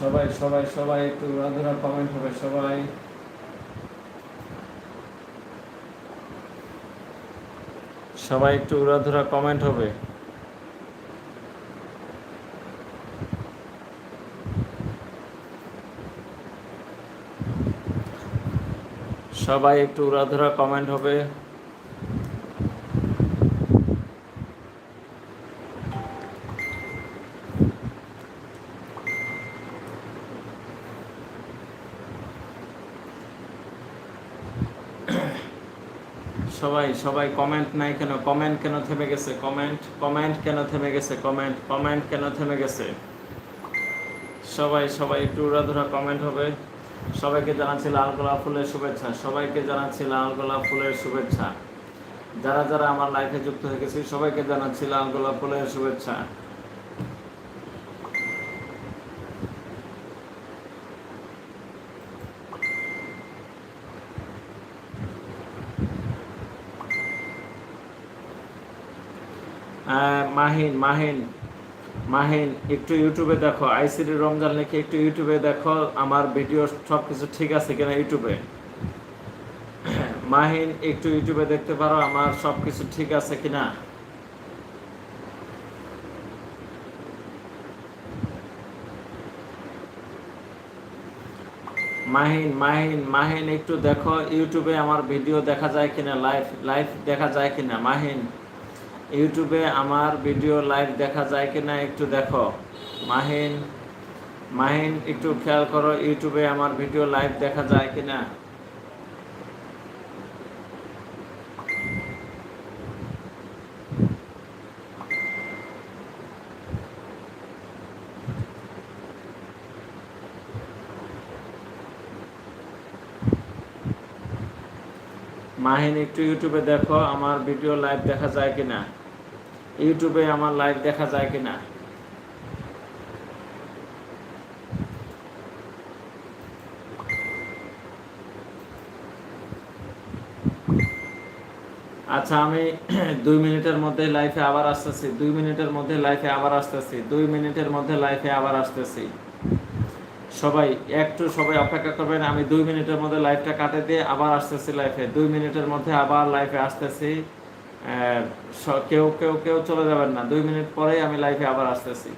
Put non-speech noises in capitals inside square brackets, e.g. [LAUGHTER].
সবাই সবাই সবাই একটু রাধুরা কমেন্ট হবে, সবাই। সবাই একটু উড়াধুরা কমেন্ট হবে। সবাই একটু উড়াধুরা কমেন্ট হবে। সবাই সবাই কমেন্ট নাই কেন? কমেন্ট কেন থেমে গেছে? কমেন্ট কমেন্ট কেন থেমে গেছে? কমেন্ট কমেন্ট কেন থেমে গেছে? সবাই সবাই একটু উড়াধুরা কমেন্ট হবে। সবাইকে জানাচ্ছি লাল গোলাপ ফুলের শুভেচ্ছা। সবাইকে জানাচ্ছি লাল গোলাপ ফুলের শুভেচ্ছা। যারা যারা আমার লাইফে যুক্ত হয়ে গেছি, সবাইকে জানাচ্ছি লাল গোলাপ ফুলের শুভেচ্ছা। মাহিন মাহিন মাহিন, একটু ইউটিউবে দেখো, আইসিডি রমজান লিখে একটু ইউটিউবে দেখো, আমার ভিডিও সব কিছু ঠিক আছে কিনা ইউটিউবে? মাহিন, একটু ইউটিউবে দেখতে পারো, আমার সব কিছু ঠিক আছে কিনা? মাহিন মাহিন মাহিন, একটু দেখো, ইউটিউবে আমার ভিডিও দেখা যায় কিনা, লাইভ লাইভ দেখা যায় কিনা? মাহিন ইউটিউবে আমার ভিডিও লাইভ দেখা যায় কিনা একটু দেখো। মাহিন মাহিন, একটু খেয়াল করো, ইউটিউবে আমার ভিডিও লাইভ দেখা যায় কিনা। মাহিন, একটু ইউটিউবে দেখো, আমার ভিডিও লাইভ দেখা যায় কিনা। ইউটিউবে আমার লাইভ দেখা যায় কিনা? আচ্ছা আমি [CLEARS THROAT] দুই মিনিটের মধ্যে লাইফে আবার আসতেছি। দুই মিনিটের মধ্যে লাইফে আবার আসতেছি। দুই মিনিটের মধ্যে লাইফে আবার আসতেছি। সবাই, একটু সবাই অপেক্ষা করবেন। আমি দুই মিনিটের মধ্যে লাইফটা কাটে দিয়ে আবার আসতেছি লাইফে দুই মিনিটের মধ্যে আবার লাইফে আসতেছি। কেউ কেউ কেউ চলে যাবেন না। দুই মিনিট পরেই আমি লাইফে আবার আসতেছি।